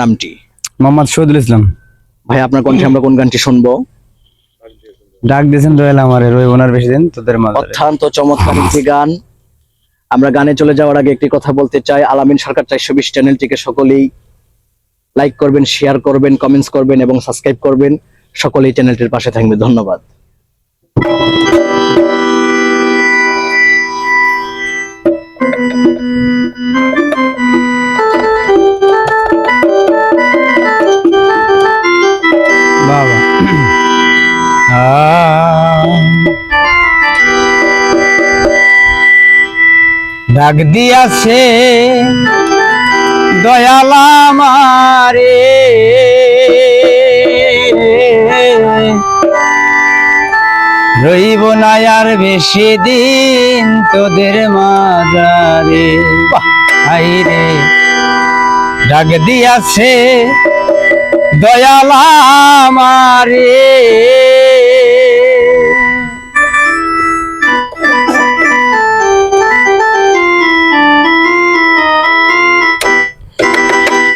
নামটি? মোহাম্মদ শহীদুল ইসলাম। ভাই আপনার কণ্ঠে আমরা কোন গানটি শুনব? ডাক দিয়েছেন দয়াল আমারে রইব না বেশি দিন তোদের মাঝে। অত্যন্ত চমৎকার একটি গান। আমরা গানে চলে যাওয়ার আগে একটি কথা বলতে চাই। আলামিন সরকার চারশো বিশ চ্যানেলটিকে সকলেই লাইক করবেন শেয়ার করবেন কমেন্টস করবেন এবং সাবস্ক্রাইব করবেন। সকলেই চ্যানেলটির পাশে থাকবে। ধন্যবাদ। ডাক দিয়াছে, দয়ালা মারে রইব না আর বেশি দিন তোদের মাজারে। আইরে ডাক দিয়াছে, দয়ালা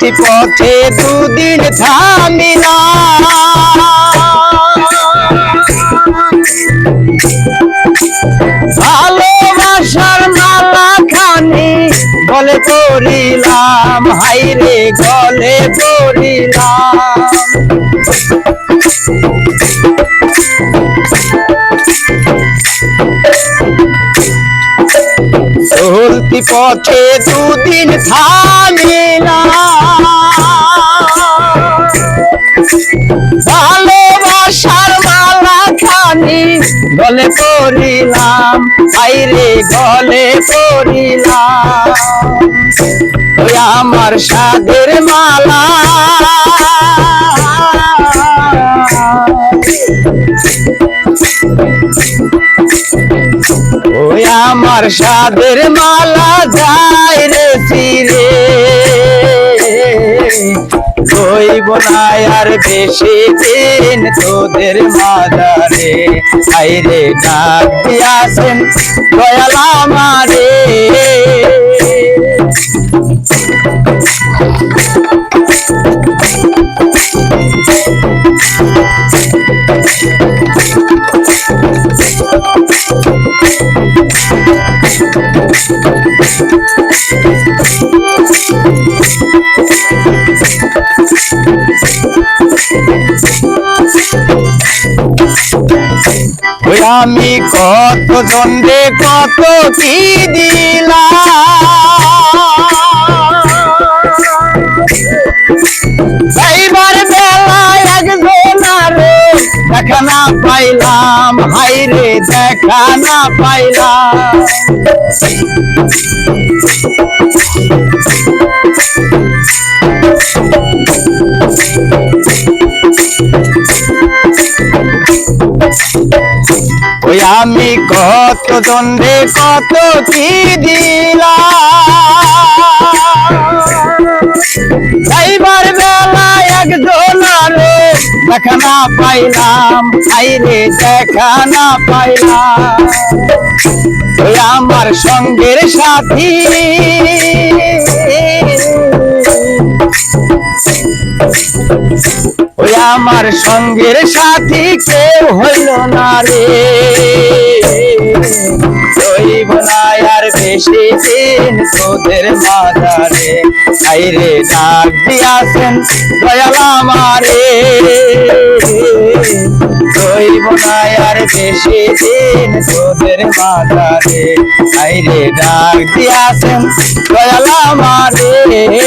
চলতি পথে দুদিন থামিলাম ভালোবাসার মালা খানি গলে পড়িলাম হাইরে গলে পড়িলাম। পথে দুদিন ভালোবাসার মালা খানি গলে পড়িলাম আইরে গলে পড়িলাম। ওই আমার সাদের মালা। আমার সাদের মালা যায় রে ফিরে। রইব না আর বেশি দিন তোদের মাদারে আইরে ডাক দিয়াছেন দয়াল আমারে। আমি কত জন্ডে কত কি আরে দেখা না পাইলাম। হাইরে দেখা না পাইলাম। ওই আমি কত দণ্ডে কত কি দিলাম। বেলায় একজন আরে দেখা না পাইলাম আইরে দেখা না পাইলাম। ওই আমার সঙ্গের সাথী। আমার সঙ্গের সাথী কেউ হইল না রে। আর বেশি দিন তোদের মাদারে। আইরে ডাক দিয়াছেন দয়াল আমারে। রইব না আর বেশি দিন তোদের মাদারে। আইরে ডাক দিয়াছেন দয়াল আমারে।